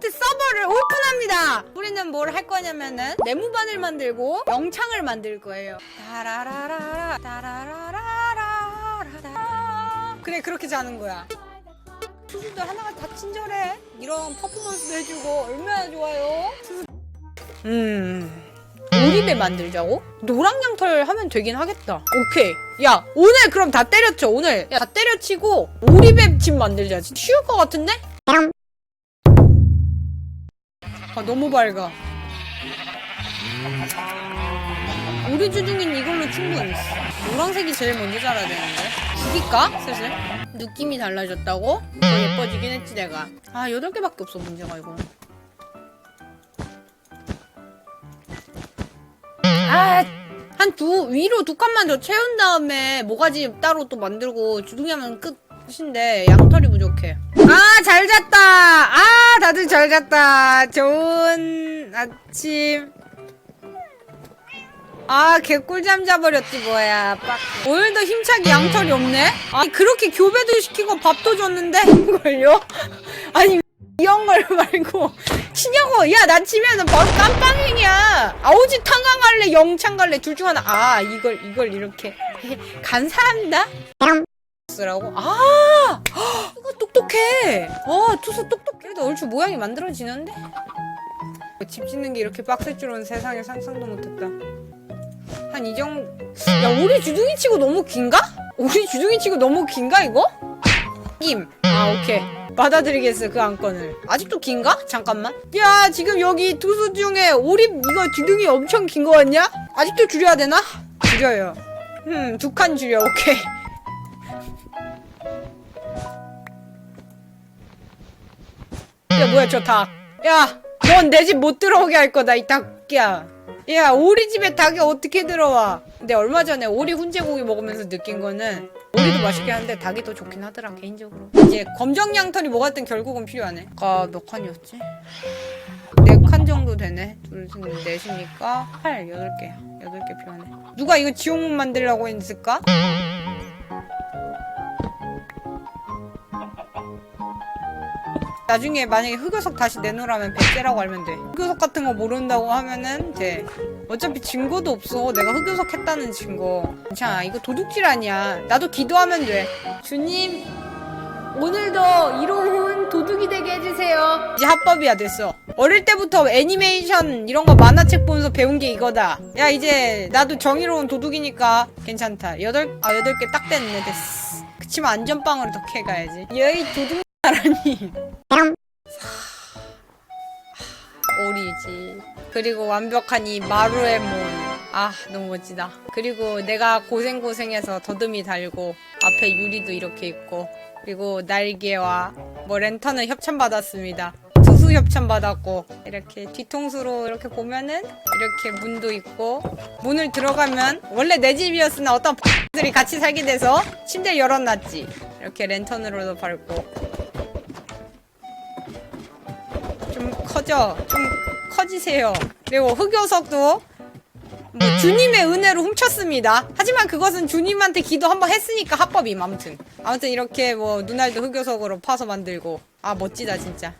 마인크래프트 서버를 오픈합니다. 우리는 뭘 할 거냐면은 네모반을 만들고 영창을 만들 거예요. 따라라라라 따라라라라라 그래 그렇게 자는 거야. 투수들 하나가 다 친절해. 이런 퍼포먼스도 해주고 얼마나 좋아요. 음. 오리배 만들자고? 노랑 양털 하면 되긴 하겠다. 오케이. 야, 오늘 그럼 다 때려쳐, 오늘. 야, 다 때려치고, 오리배 집 만들자. 쉬울 것 같은데? 아, 너무 밝아. 우리 주둥이는 이걸로 충분. 노란색이 제일 먼저 자라야 되는데. 죽일까? 슬슬. 느낌이 달라졌다고? 더 예뻐지긴 했지, 내가. 아, 8개밖에 없어, 문제가, 이거. 아, 한 두, 위로 두 칸만 더 채운 다음에 모가지 따로 또 만들고 주둥이 하면 끝인데 양털이 부족해. 아, 잘 잤다! 아, 다들 잘 잤다. 좋은 아침. 아, 개꿀잠 자버렸지, 뭐야. 빡. 오늘도 힘차게 양털이 없네? 아, 그렇게 교배도 시키고 밥도 줬는데? 이걸요? 아니, 이런 걸 말고. 치냐고! 야, 나 치면은 바로 깜빵행이야! 아오지 탄강 갈래, 영창 갈래, 둘 중 하나. 아, 이걸, 이걸 이렇게. 간사합니다? 쓰라고? 아! 똑똑해! 어, 투수 똑똑해. 그래도 얼추 모양이 만들어지는데? 집 짓는 게 이렇게 빡셀 줄은 세상에 상상도 못했다. 한 이 정도. 야, 우리 주둥이 치고 너무 긴가? 우리 주둥이 치고 너무 긴가, 이거? 김. 아, 오케이. 받아들이겠어, 그 안건을. 아직도 긴가? 잠깐만. 야, 지금 여기 투수 중에 오립 이거 주둥이 엄청 긴 거 같냐? 아직도 줄여야 되나? 줄여요. 음, 두 칸 줄여, 오케이. 뭐야, 저 닭. 야, 넌 내 집 못 들어오게 할 거다, 이 닭이야. 야, 오리 집에 닭이 어떻게 들어와? 근데 얼마 전에 오리 훈제고기 먹으면서 느낀 거는 오리도 맛있긴 한데 닭이 더 좋긴 하더라, 개인적으로. 이제 검정 양털이 뭐 같든 결국은 필요하네. 아까 몇 칸이었지? 네 칸 정도 되네. 둘, 셋, 넷이니까 8, 8개. 8개 필요하네. 누가 이거 지옥문 만들려고 했을까? 나중에 만약에 흑요석 다시 내놓으라면 백제라고 알면 돼. 흑요석 같은 거 모른다고 하면은 돼. 어차피 증거도 없어. 내가 흑요석 했다는 증거. 괜찮아. 이거 도둑질 아니야. 나도 기도하면 돼. 주님, 오늘도 이로운 도둑이 되게 해주세요. 이제 합법이야 됐어. 어릴 때부터 애니메이션 이런 거 만화책 보면서 배운 게 이거다. 야 이제 나도 정의로운 도둑이니까 괜찮다. 여덟 아 여덟 개 딱 됐네 됐어. 그치만 안전빵으로 더 캐가야지. 여이 도둑 이라니. 오리지. 그리고 완벽한 이 마루의 문. 아, 너무 멋지다. 그리고 내가 고생고생해서 더듬이 달고, 앞에 유리도 이렇게 있고, 그리고 날개와 뭐 랜턴을 협찬받았습니다. 투수 협찬받았고, 이렇게 뒤통수로 이렇게 보면은, 이렇게 문도 있고, 문을 들어가면, 원래 내 집이었으나 어떤 들이 같이 살게 돼서, 침대를 열어놨지. 이렇게 랜턴으로도 밟고, 좀 커져. 좀 커지세요. 그리고 흑요석도 뭐 주님의 은혜로 훔쳤습니다. 하지만 그것은 주님한테 기도 한번 했으니까 합법임 아무튼. 아무튼 이렇게 뭐 눈알도 흑요석으로 파서 만들고 아 멋지다 진짜.